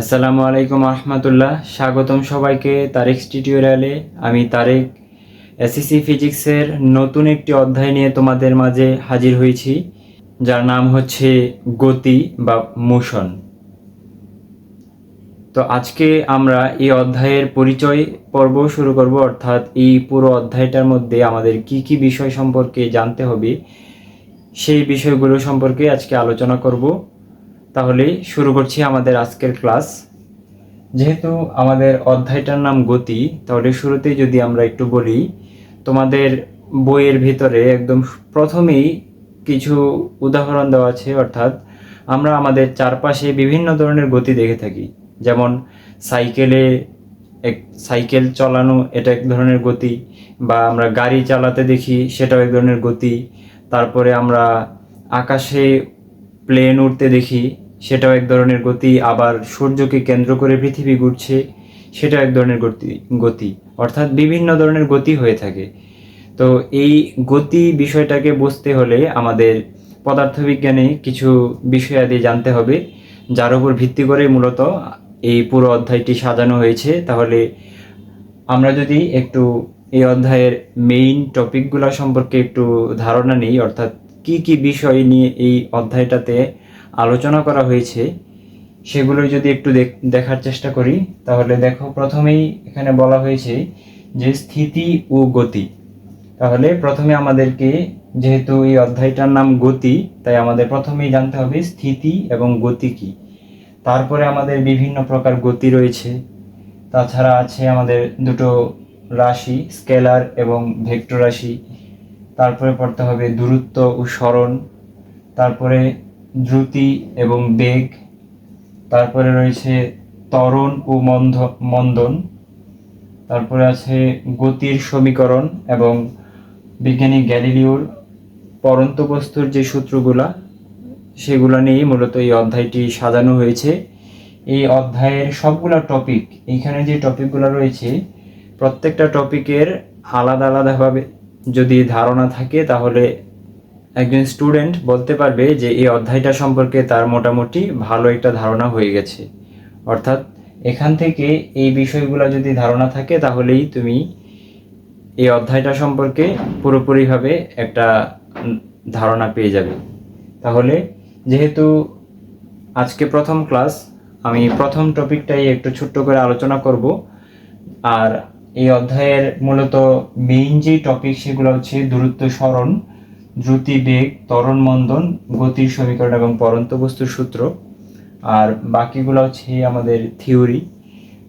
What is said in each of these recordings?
আসসালামু আলাইকুম রহমতুল্লাহ স্বাগতম সবাইকে তারেক টিউটোরিয়ালে। আমি তারেক এসএসসি ফিজিক্সের নতুন একটি অধ্যায় নিয়ে তোমাদের মাঝে হাজির হয়েছি, যার নাম হচ্ছে গতি বা মোশন। তো আজকে আমরা এই অধ্যায়ের পরিচয় পর্ব শুরু করব, অর্থাৎ এই পুরো অধ্যায়টার মধ্যে আমাদের কি কি বিষয় সম্পর্কে জানতে হবে, সেই বিষয়গুলো সম্পর্কে আজকে আলোচনা করব। তাহলে শুরু করছি আমাদের আজকের ক্লাস। যেহেতু আমাদের অধ্যায়টার নাম গতি, তাহলে শুরুতেই যদি আমরা একটু বলি, তোমাদের বইয়ের ভিতরে একদম প্রথমেই কিছু উদাহরণ দেওয়া আছে, অর্থাৎ আমরা আমাদের চারপাশে বিভিন্ন ধরনের গতি দেখে থাকি। যেমন সাইকেলে এক, সাইকেল চালানো এটা এক ধরনের গতি, বা আমরা গাড়ি চালাতে দেখি সেটাও এক ধরনের গতি। তারপরে আমরা আকাশে প্লেন উঠতে দেখি সেটাও এক ধরনের গতি, আবার সূর্যকে কেন্দ্র করে পৃথিবী ঘুরছে, সেটাও এক ধরনের গতি গতি, অর্থাৎ বিভিন্ন ধরনের গতি হয়ে থাকে। তো এই গতি বিষয়টাকে বুঝতে হলে আমাদের পদার্থবিজ্ঞানে কিছু বিষয়াদি জানতে হবে, যার উপর ভিত্তি করে মূলত এই পুরো অধ্যায়টি সাজানো হয়েছে। তাহলে আমরা যদি একটু এই অধ্যায়ের মেইন টপিকগুলো সম্পর্কে একটু ধারণা নিই, অর্থাৎ কি কি বিষয় নিয়ে এই অধ্যায়টাতে আলোচনা করা হয়েছে, সেগুলো যদি একটু দেখার চেষ্টা করি, তাহলে দেখো প্রথমেই এখানে বলা হয়েছে যে স্থিতি ও গতি। তাহলে প্রথমে আমাদেরকে, যেহেতু এই অধ্যায়টার নাম গতি, তাই আমাদের প্রথমেই জানতে হবে স্থিতি এবং গতি কি। তারপরে আমাদের বিভিন্ন প্রকার গতি রয়েছে। তাছাড়া আছে আমাদের দুটো রাশি, স্কেলার এবং ভেক্টর রাশি। তারপরে পড়তে হবে দূরত্ব ও স্মরণ। তারপরে দ্রুতি এবং বেগ। তারপরে রয়েছে ত্বরণ ও মন্ধ মন্দন। তারপরে আছে গতির সমীকরণ এবং বিজ্ঞানী গ্যালিলিওর পরন্ত বস্তুর যে সূত্রগুলা, সেগুলো নিয়েই মূলত এই অধ্যায়টি সাজানো হয়েছে। এই অধ্যায়ের সবগুলা টপিক এইখানে যে টপিকগুলো রয়েছে, প্রত্যেকটা টপিকের আলাদা আলাদাভাবে যদি ধারণা থাকে, তাহলে একজন স্টুডেন্ট বলতে পারবে যে এই অধ্যায়টা সম্পর্কে তার মোটামুটি ভালো একটা ধারণা হয়ে গেছে। অর্থাৎ এখান থেকে এই বিষয়গুলো যদি ধারণা থাকে, তাহলেই তুমি এই অধ্যায়টা সম্পর্কে পুরোপুরিভাবে একটা ধারণা পেয়ে যাবে। তাহলে যেহেতু আজকে প্রথম ক্লাস, আমি প্রথম টপিকটাই একটু ছোট্ট করে আলোচনা করব। আর এই অধ্যায়ের মূলত মেইন যে টপিক, সেগুলো হচ্ছে দূরত্ব স্মরণ। দ্রুতি বেগ ত্বরণ মন্দন গতির সমীকরণ এবং পরন্ত বস্তুর সূত্র। আর বাকিগুলো হচ্ছে আমাদের থিওরি।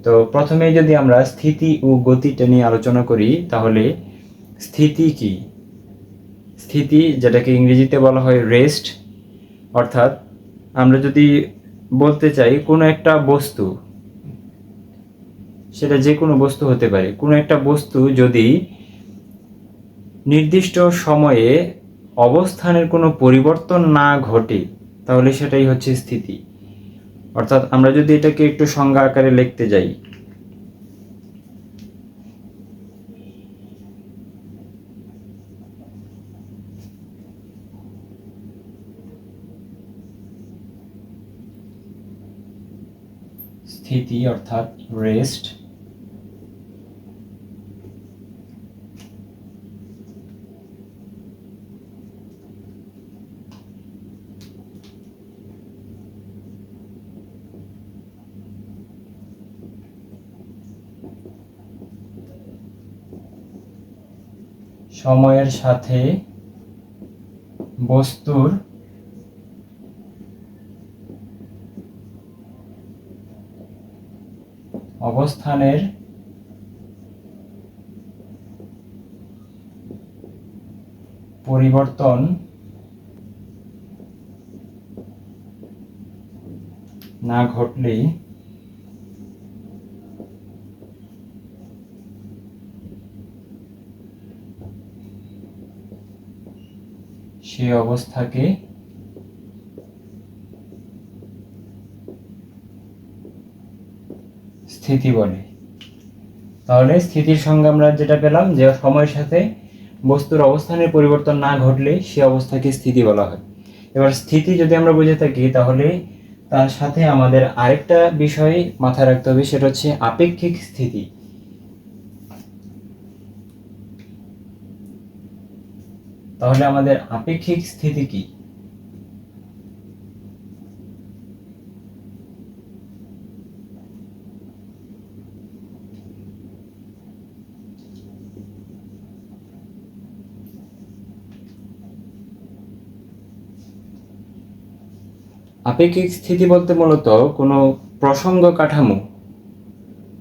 তো প্রথমে যদি আমরা স্থিতি ও গতিটা নিয়ে আলোচনা করি, তাহলে স্থিতি কি? স্থিতি যেটাকে ইংরেজিতে বলা হয় রেস্ট। অর্থাৎ আমরা যদি বলতে চাই, কোনো একটা বস্তু, সেটা যে কোনো বস্তু হতে পারে, কোনো একটা বস্তু যদি নির্দিষ্ট সময়ে অবস্থানের কোনো পরিবর্তন না ঘটে, তাহলে সেটাই হচ্ছে স্থিতি। অর্থাৎ আমরা যদি এটাকে একটু সংজ্ঞা আকারে লিখতে যাই। স্থিতি অর্থাৎ রেস্ট সময়ের সাথে বস্তুর অবস্থানের পরিবর্তন না ঘটলে সে অবস্থাকে স্থিতি বলে। তাহলে স্থিতির সঙ্গে আমরা যেটা পেলাম যে সময়ের সাথে বস্তুর অবস্থানের পরিবর্তন না ঘটলে সে অবস্থাকে স্থিতি বলা হয়। এবার স্থিতি যদি আমরা বুঝে থাকি, তাহলে তার সাথে আমাদের আরেকটা বিষয় মাথায় রাখতে হবে, সেটা হচ্ছে আপেক্ষিক স্থিতি। তাহলে আমাদের আপেক্ষিক স্থিতি কি? আপেক্ষিক স্থিতি বলতে মূলত কোনো প্রসঙ্গ কাঠামো,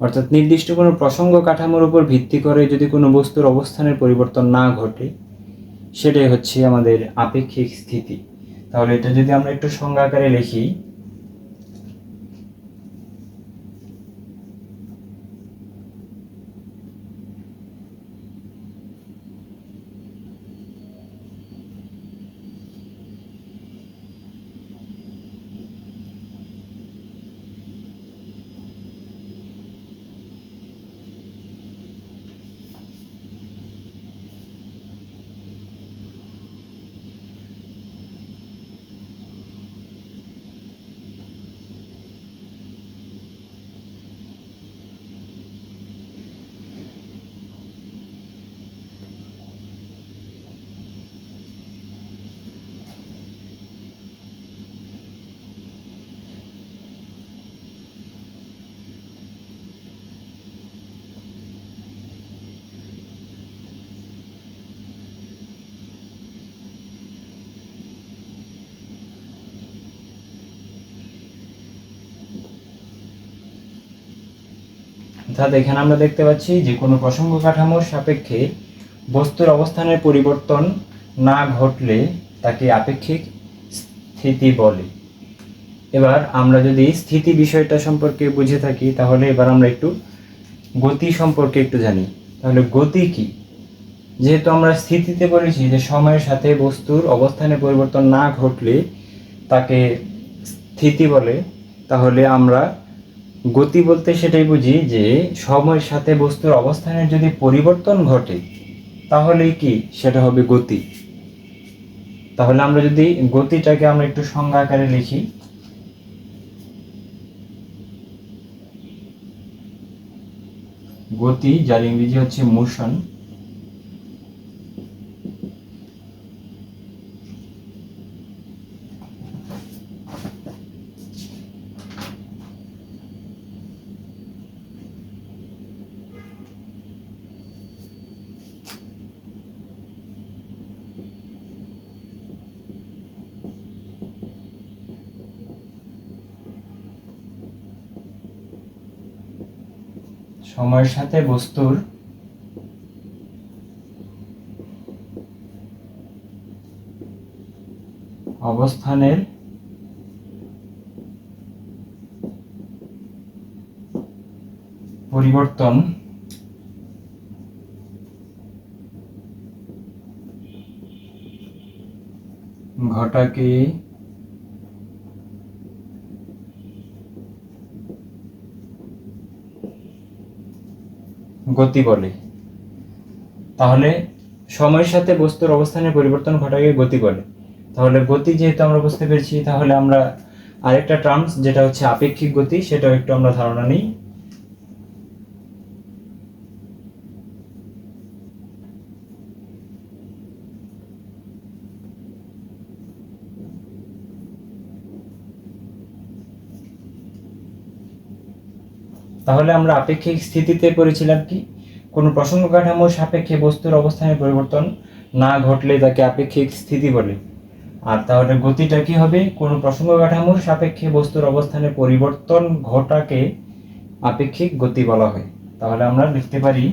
অর্থাৎ নির্দিষ্ট কোনো প্রসঙ্গ কাঠামোর উপর ভিত্তি করে যদি কোনো বস্তুর অবস্থানের পরিবর্তন না ঘটে সেটাই হচ্ছে আমাদের আপেক্ষিক স্থিতি। তাহলে এটা যদি আমরা একটু সংজ্ঞাকারে লিখি অর্থাৎ এখানে আমরা দেখতে পাচ্ছি যে কোনো প্রসঙ্গ কাঠামোর সাপেক্ষে বস্তুর অবস্থানের পরিবর্তন না ঘটলে তাকে আপেক্ষিক স্থিতি বলে। এবার আমরা যদি স্থিতি বিষয়টা সম্পর্কে বুঝে থাকি, তাহলে এবার আমরা একটু গতি সম্পর্কে একটু জানি। তাহলে গতি কি? যেহেতু আমরা স্থিতিতে বলেছি যে সময়ের সাথে বস্তুর অবস্থানের পরিবর্তন না ঘটলে তাকে স্থিতি বলে, তাহলে আমরা গতি বলতে সেটাই বুঝি যে সময়ের সাথে বস্তুর অবস্থানের যদি পরিবর্তন ঘটে তাহলে কি সেটা হবে গতি? তাহলে আমরা যদি গতিটাকে আমরা একটু সংজ্ঞা আকারে লিখি। গতি, যার ইংরেজি হচ্ছে মোশন সময়ের সাথে বস্তুর অবস্থানের পরিবর্তন ঘটাকে গতি বলে তাহলে সময়ের সাথে বস্তুর অবস্থানের পরিবর্তন ঘটাকে গতি বলে তাহলে গতি যেহেতু আমরা বুঝতে পেরেছি, তাহলে আমরা আরেকটা টার্মস যেটা হচ্ছে আপেক্ষিক গতি, সেটাও একটু আমরা ধারণা নিই। তাহলে আমরা আপেক্ষিক স্থিতিতে পড়েছিলাম কি? কোনো প্রসঙ্গ কাঠামোর সাপেক্ষে বস্তুর অবস্থানের পরিবর্তন না ঘটলে তাকে আপেক্ষিক স্থিতি বলে। আর তাহলে গতিটা কি হবে? কোনো প্রসঙ্গ কাঠামোর সাপেক্ষে বস্তুর অবস্থানের পরিবর্তন ঘটাকে আপেক্ষিক গতি বলা হয়। তাহলে আমরা লিখতে পারি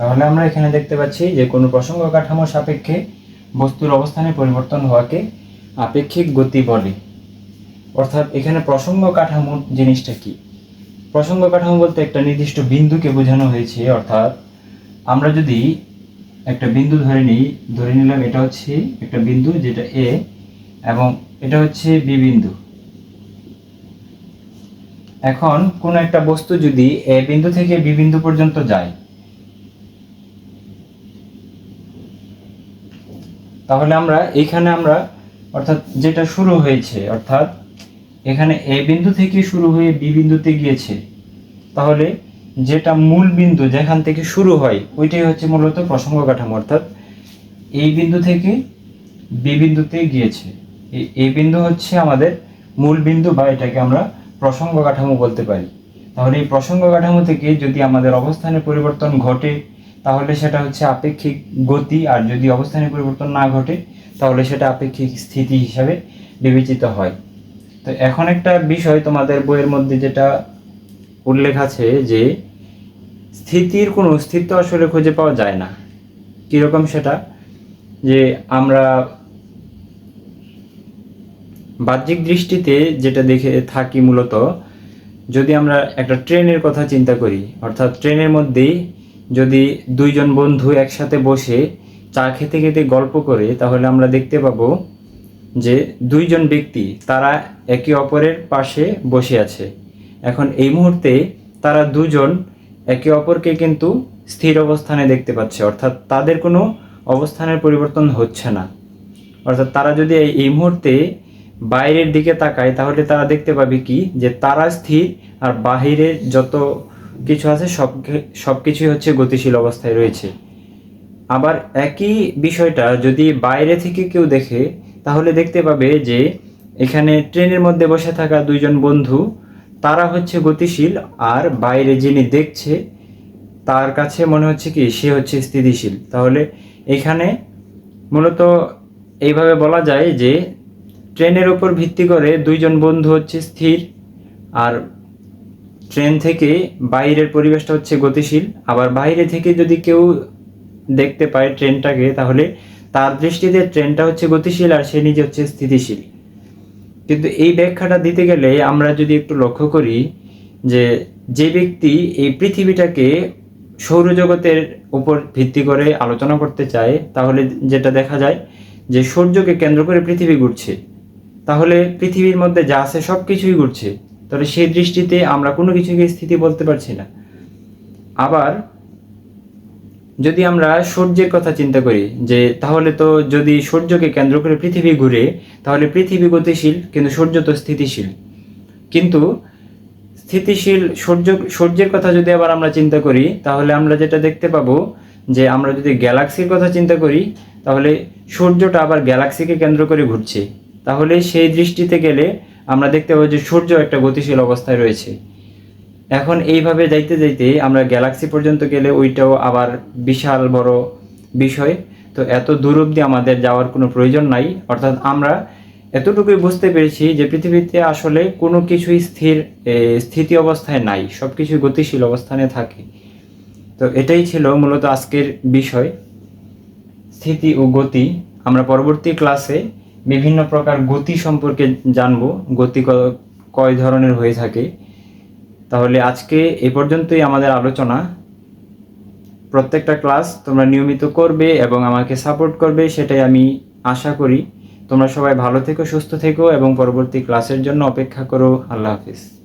তাহলে আমরা এখানে দেখতে পাচ্ছি যে কোনো প্রসঙ্গ কাঠামোর সাপেক্ষে বস্তুর অবস্থানে পরিবর্তন হওয়াকে আপেক্ষিক গতি বলে। অর্থাৎ এখানে প্রসঙ্গ কাঠামো জিনিসটা কি? প্রসঙ্গ কাঠামো বলতে একটা নির্দিষ্ট বিন্দুকে বোঝানো হয়েছে, অর্থাৎ আমরা যদি একটা বিন্দু ধরে নিই, ধরে নিলাম এটা হচ্ছে একটা বিন্দু যেটা এ এবং এটা হচ্ছে বি বিন্দু। এখন কোন একটা বস্তু যদি এ বিন্দু থেকে বি বিন্দু পর্যন্ত যায় তাহলে আমরা এইখানে আমরা, অর্থাৎ যেটা শুরু হয়েছে, অর্থাৎ এখানে এ বিন্দু থেকে শুরু হয়ে বি বিন্দুতে গিয়েছে, তাহলে যেটা মূল বিন্দু যেখান থেকে শুরু হয়, ওইটাই হচ্ছে মূলত প্রসঙ্গ কাঠামো, অর্থাৎ এই বিন্দু থেকে বি বিন্দুতে গিয়েছে। এই বিন্দু হচ্ছে আমাদের মূল বিন্দু বা এটাকে আমরা প্রসঙ্গ কাঠামো বলতে পারি। তাহলে এই প্রসঙ্গ কাঠামো থেকে যদি আমাদের অবস্থানের পরিবর্তন ঘটে তাহলে সেটা হচ্ছে আপেক্ষিক গতি, আর যদি অবস্থানের পরিবর্তন না ঘটে, তাহলে সেটা আপেক্ষিক স্থিতি হিসাবে বিবেচিত হয়। তো এখন একটা বিষয় তোমাদের বইয়ের মধ্যে যেটা উল্লেখ আছে যে, স্থিতির কোনো অস্তিত্ব আসলে খুঁজে পাওয়া যায় না। কীরকম সেটা? যে আমরা বাহ্যিক দৃষ্টিতে যেটা দেখে থাকি মূলত, যদি আমরা একটা ট্রেনের কথা চিন্তা করি, অর্থাৎ ট্রেনের মধ্যেই যদি দুইজন বন্ধু একসাথে বসে চা খেতে খেতে গল্প করে, তাহলে আমরা দেখতে পাবো যে দুইজন ব্যক্তি তারা একে অপরের পাশে বসে আছে। এখন এই মুহূর্তে তারা দুজন একে অপরকে কিন্তু স্থির অবস্থানে দেখতে পাচ্ছে, অর্থাৎ তাদের কোনো অবস্থানের পরিবর্তন হচ্ছে না। অর্থাৎ তারা যদি এই- মুহূর্তে বাইরের দিকে তাকায়, তাহলে তারা দেখতে পাবে কি? যে তারা স্থির আর বাহিরে যত কিছু আছে, সব সব কিছুই হচ্ছে গতিশীল অবস্থায় রয়েছে। আবার একই বিষয়টা যদি বাইরে থেকে কেউ দেখে, তাহলে দেখতে পাবে যে এখানে ট্রেনের মধ্যে বসে থাকা দুইজন বন্ধু, তারা হচ্ছে গতিশীল আর বাইরে যিনি দেখছে, তার কাছে মনে হচ্ছে কি, সে হচ্ছে স্থিতিশীল। তাহলে এখানে মূলত এইভাবে বলা যায় যে, ট্রেনের উপর ভিত্তি করে দুইজন বন্ধু হচ্ছে স্থির আর ট্রেন থেকে বাইরের পরিবেশটা হচ্ছে গতিশীল। আবার বাইরে থেকে যদি কেউ দেখতে পায় ট্রেনটাকে, তাহলে তার দৃষ্টিতে ট্রেনটা হচ্ছে গতিশীল আর সে নিজে হচ্ছে স্থিতিশীল। কিন্তু এই ব্যাখ্যাটা দিতে গেলে আমরা যদি একটু লক্ষ্য করি যে যে ব্যক্তি এই পৃথিবীটাকে সৌরজগতের উপর ভিত্তি করে আলোচনা করতে চায়, তাহলে যেটা দেখা যায় যে সূর্যকে কেন্দ্র করে পৃথিবী ঘুরছে। তাহলে পৃথিবীর মধ্যে যা আছে সব কিছুই ঘুরছে। তাহলে সেই দৃষ্টিতে আমরা কোনো কিছুকে স্থিতি বলতে পারছি না। আবার যদি আমরা সূর্যের কথা চিন্তা করি, যে তাহলে তো যদি সূর্যকে কেন্দ্র করে পৃথিবী ঘুরে, তাহলে পৃথিবী গতিশীল, কিন্তু সূর্য তো স্থিতিশীল। কিন্তু স্থিতিশীল সূর্য, সূর্যের কথা যদি আবার আমরা চিন্তা করি, তাহলে আমরা যেটা দেখতে পাবো, যে আমরা যদি গ্যালাক্সির কথা চিন্তা করি, তাহলে সূর্যটা আবার গ্যালাক্সিকে কেন্দ্র করে ঘুরছে। তাহলে সেই দৃষ্টিতে গেলে আমরা দেখতে পাবো যে সূর্য একটা গতিশীল অবস্থায় রয়েছে। এখন এইভাবে যাইতে যাইতে আমরা গ্যালাক্সি পর্যন্ত গেলে ওইটাও আবার বিশাল বড় বিষয়। তো এত দূর অবধি আমাদের যাওয়ার কোনো প্রয়োজন নাই। অর্থাৎ আমরা এতটুকুই বুঝতে পেরেছি যে পৃথিবীতে আসলে কোনো কিছুই স্থির স্থিতি অবস্থায় নাই। সব কিছুই গতিশীল অবস্থানে থাকে। তো এটাই ছিল মূলত আজকের বিষয়। স্থিতি ও গতি। আমরা পরবর্তী ক্লাসে বিভিন্ন প্রকার গতি সম্পর্কে জানব। গতি কয় ধরনের হয়ে থাকে। তাহলে আজকে এ পর্যন্তই আমাদের আলোচনা। প্রত্যেকটা ক্লাস তোমরা নিয়মিত করবে এবং আমাকে সাপোর্ট করবে, সেটাই আমি আশা করি। তোমরা সবাই ভালো থেকো, সুস্থ থেকো এবং পরবর্তী ক্লাসের জন্য অপেক্ষা করো। আল্লাহ হাফিজ।